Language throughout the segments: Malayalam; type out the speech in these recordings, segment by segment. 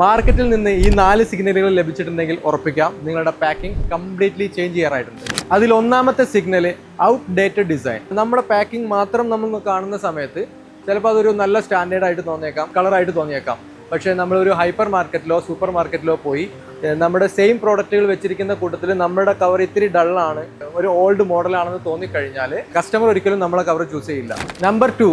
മാർക്കറ്റിൽ നിന്ന് ഈ നാല് സിഗ്നലുകൾ ലഭിച്ചിട്ടുണ്ടെങ്കിൽ ഉറപ്പിക്കാം. നിങ്ങളുടെ പാക്കിംഗ് കംപ്ലീറ്റ്ലി ചേഞ്ച് ചെയ്യാറായിട്ടുണ്ട്. അതിൽ ഒന്നാമത്തെ സിഗ്നൽ ഔട്ട് ഡേറ്റഡ് ഡിസൈൻ നമ്മുടെ പാക്കിംഗ് മാത്രം നമ്മൾ കാണുന്ന സമയത്ത് ചിലപ്പോൾ അതൊരു നല്ല സ്റ്റാൻഡേർഡ് ആയിട്ട് തോന്നിയേക്കാം കളറായിട്ട് തോന്നിയേക്കാം. പക്ഷേ നമ്മളൊരു ഹൈപ്പർ മാർക്കറ്റിലോ സൂപ്പർ മാർക്കറ്റിലോ പോയി നമ്മുടെ സെയിം പ്രോഡക്റ്റുകൾ വെച്ചിരിക്കുന്ന കൂട്ടത്തിൽ നമ്മുടെ കവർ ഇത്തിരി ഡള്ളാണ് ഒരു ഓൾഡ് മോഡലാണെന്ന് തോന്നിക്കഴിഞ്ഞാൽ കസ്റ്റമർ ഒരിക്കലും നമ്മളെ കവർ ചൂസ് ചെയ്യില്ല. നമ്പർ ടു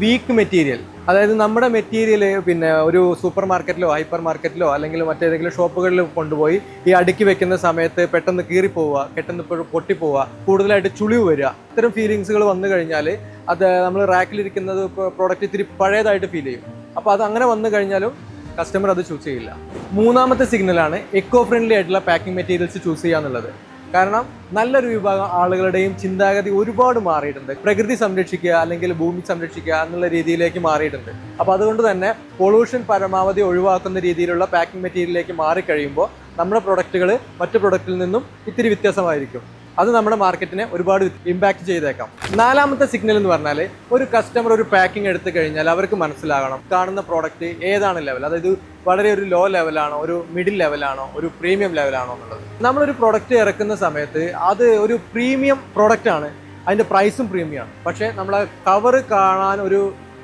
വീക്ക് മെറ്റീരിയൽ അതായത് നമ്മുടെ മെറ്റീരിയൽ പിന്നെ ഒരു സൂപ്പർ മാർക്കറ്റിലോ ഹൈപ്പർ മാർക്കറ്റിലോ അല്ലെങ്കിൽ മറ്റേതെങ്കിലും ഷോപ്പുകളിൽ കൊണ്ടുപോയി ഈ അടുക്കി വെക്കുന്ന സമയത്ത് പെട്ടെന്ന് കീറിപ്പോവുക പെട്ടെന്ന് പൊട്ടിപ്പോവുക കൂടുതലായിട്ട് ചുളിവ് വരിക. ഇത്തരം ഫീലിങ്സുകൾ വന്നു കഴിഞ്ഞാൽ അത് നമ്മൾ റാക്കിലിരിക്കുന്നത് പ്രോഡക്റ്റ് ഇത്തിരി പഴയതായിട്ട് ഫീൽ ചെയ്യും. അപ്പോൾ അത് അങ്ങനെ വന്നു കഴിഞ്ഞാലും കസ്റ്റമർ അത് ചൂസ് ചെയ്യില്ല. മൂന്നാമത്തെ സിഗ്നലാണ് എക്കോ ഫ്രണ്ട്ലി ആയിട്ടുള്ള പാക്കിംഗ് മെറ്റീരിയൽസ് ചൂസ് ചെയ്യുക എന്നുള്ളത്. കാരണം നല്ലൊരു വിഭാഗം ആളുകളുടെയും ചിന്താഗതി ഒരുപാട് മാറിയിട്ടുണ്ട്. പ്രകൃതി സംരക്ഷിക്കുക അല്ലെങ്കിൽ ഭൂമി സംരക്ഷിക്കുക എന്നുള്ള രീതിയിലേക്ക് മാറിയിട്ടുണ്ട്. അപ്പോൾ അതുകൊണ്ട് തന്നെ പൊള്യൂഷൻ പരമാവധി ഒഴിവാക്കുന്ന രീതിയിലുള്ള പാക്കിംഗ് മെറ്റീരിയലിലേക്ക് മാറിക്കഴിയുമ്പോൾ നമ്മുടെ പ്രൊഡക്റ്റുകൾ മറ്റു പ്രൊഡക്റ്റിൽ നിന്നും ഇത്തിരി വ്യത്യാസമായിരിക്കും. അത് നമ്മുടെ മാർക്കറ്റിനെ ഒരുപാട് ഇമ്പാക്ട് ചെയ്തേക്കാം. നാലാമത്തെ സിഗ്നൽ എന്ന് പറഞ്ഞാൽ ഒരു കസ്റ്റമർ ഒരു പാക്കിംഗ് എടുത്തു കഴിഞ്ഞാൽ അവർക്ക് മനസ്സിലാകണം കാണുന്ന പ്രോഡക്റ്റ് ഏതാണ് ലെവൽ അതായത് വളരെ ഒരു ലോ ലെവലാണോ ഒരു മിഡിൽ ലെവലാണോ ഒരു പ്രീമിയം ലെവലാണോ എന്നുള്ളത്. നമ്മളൊരു പ്രോഡക്റ്റ് ഇറക്കുന്ന സമയത്ത് അത് ഒരു പ്രീമിയം പ്രോഡക്റ്റ് ആണ്. അതിന്റെ പ്രൈസും പ്രീമിയമാണ് പക്ഷേ നമ്മളെ കവർ കാണാൻ ഒരു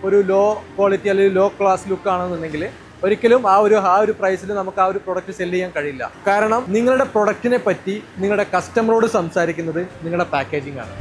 ഒരു ലോ ക്വാളിറ്റി അല്ലെങ്കിൽ ലോ ക്ലാസ് ലുക്ക് ആണെന്നുണ്ടെങ്കിൽ ഒരിക്കലും ആ ഒരു ആ ഒരു പ്രൈസിൽ നമുക്ക് ആ ഒരു പ്രൊഡക്റ്റ് സെൽ ചെയ്യാൻ കഴിയില്ല. കാരണം നിങ്ങളുടെ പ്രൊഡക്റ്റിനെ പറ്റി നിങ്ങളുടെ കസ്റ്റമറോട് സംസാരിക്കുന്നത് നിങ്ങളുടെ പാക്കേജിംഗ് ആണ്.